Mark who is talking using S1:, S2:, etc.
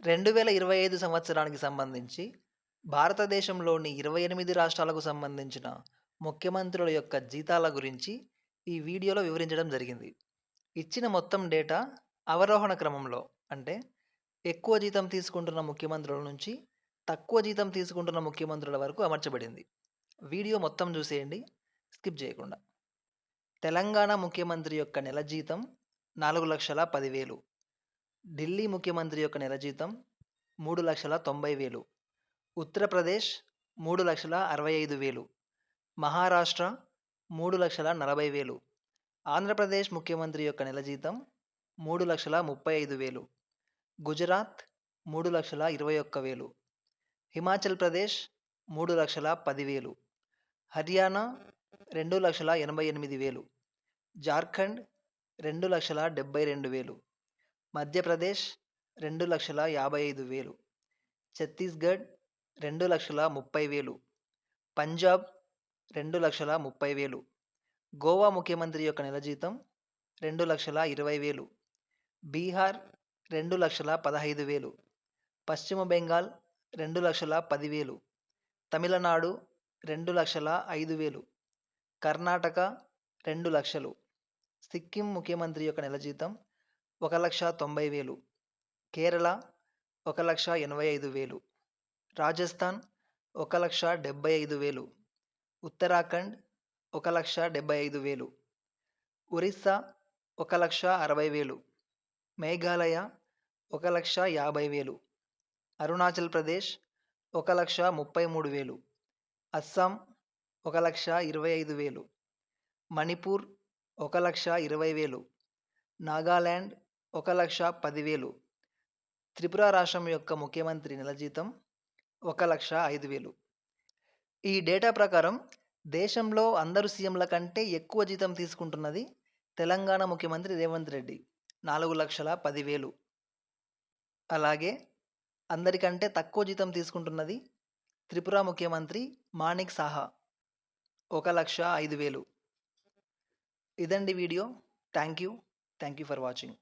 S1: రెండు వేల ఇరవై ఐదు సంవత్సరానికి సంబంధించి భారతదేశంలోని ఇరవై ఎనిమిది రాష్ట్రాలకు సంబంధించిన ముఖ్యమంత్రుల యొక్క జీతాల గురించి ఈ వీడియోలో వివరించడం జరిగింది. ఇచ్చిన మొత్తం డేటా అవరోహణ క్రమంలో అంటే ఎక్కువ జీతం తీసుకుంటున్న ముఖ్యమంత్రుల నుంచి తక్కువ జీతం తీసుకుంటున్న ముఖ్యమంత్రుల వరకు అమర్చబడింది. వీడియో మొత్తం చూసేయండి. స్కిప్ చేయకుండా. తెలంగాణ ముఖ్యమంత్రి యొక్క నెల జీతం నాలుగు లక్షల పదివేలు. ఢిల్లీ ముఖ్యమంత్రి యొక్క నెల జీతం మూడు లక్షల తొంభై వేలు. ఉత్తరప్రదేశ్ మూడు లక్షల అరవై ఐదు వేలు. మహారాష్ట్ర మూడు లక్షల నలభై వేలు. ఆంధ్రప్రదేశ్ ముఖ్యమంత్రి యొక్క నెల జీతం మూడు లక్షల ముప్పై ఐదు వేలు. గుజరాత్ మూడు లక్షల ఇరవై ఒక్క వేలు. హిమాచల్ ప్రదేశ్ మూడు లక్షల పదివేలు హర్యానా రెండు లక్షల ఎనభై ఎనిమిది వేలు. జార్ఖండ్ రెండు లక్షల డెబ్బై రెండు వేలు. మధ్యప్రదేశ్ రెండు లక్షల యాభై ఐదు వేలు. ఛత్తీస్గఢ్ రెండు లక్షల ముప్పై వేలు. పంజాబ్ రెండు లక్షల ముప్పై వేలు. గోవా ముఖ్యమంత్రి యొక్క నెల జీతం రెండు లక్షల ఇరవై వేలు. బీహార్ రెండు లక్షల పదహైదు వేలు. పశ్చిమ బెంగాల్ రెండు లక్షల పదివేలు తమిళనాడు రెండు లక్షల ఐదు వేలు. కర్ణాటక రెండు లక్షలు. సిక్కిం ముఖ్యమంత్రి యొక్క నెల జీతం ఒక లక్ష తొంభై వేలు కేరళ ఒక లక్ష ఎనభై ఐదు వేలు రాజస్థాన్ ఒక లక్ష డెబ్బై ఐదు వేలు ఉత్తరాఖండ్ ఒక లక్ష డెబ్బై ఐదు వేలు ఒరిస్సా ఒక లక్ష అరవై వేలు మేఘాలయ ఒక లక్ష యాభై వేలు అరుణాచల్ ప్రదేశ్ ఒక లక్ష ముప్పై మూడు వేలు అస్సాం ఒక లక్ష ఇరవై ఐదు వేలు మణిపూర్ ఒక లక్ష ఇరవై వేలు నాగాల్యాండ్ ఒక లక్ష పదివేలు. త్రిపుర రాష్ట్రం యొక్క ముఖ్యమంత్రి నెల జీతం ఒక లక్ష ఐదు వేలు. ఈ డేటా ప్రకారం దేశంలో అందరు సీఎంల కంటే ఎక్కువ జీతం తీసుకుంటున్నది తెలంగాణ ముఖ్యమంత్రి రేవంత్ రెడ్డి. నాలుగు లక్షల పదివేలు. అలాగే అందరికంటే తక్కువ జీతం తీసుకుంటున్నది త్రిపుర ముఖ్యమంత్రి మాణిక్ సాహా. ఒక లక్ష ఐదు వేలు. ఇదండి video. Thank you thank you for watching.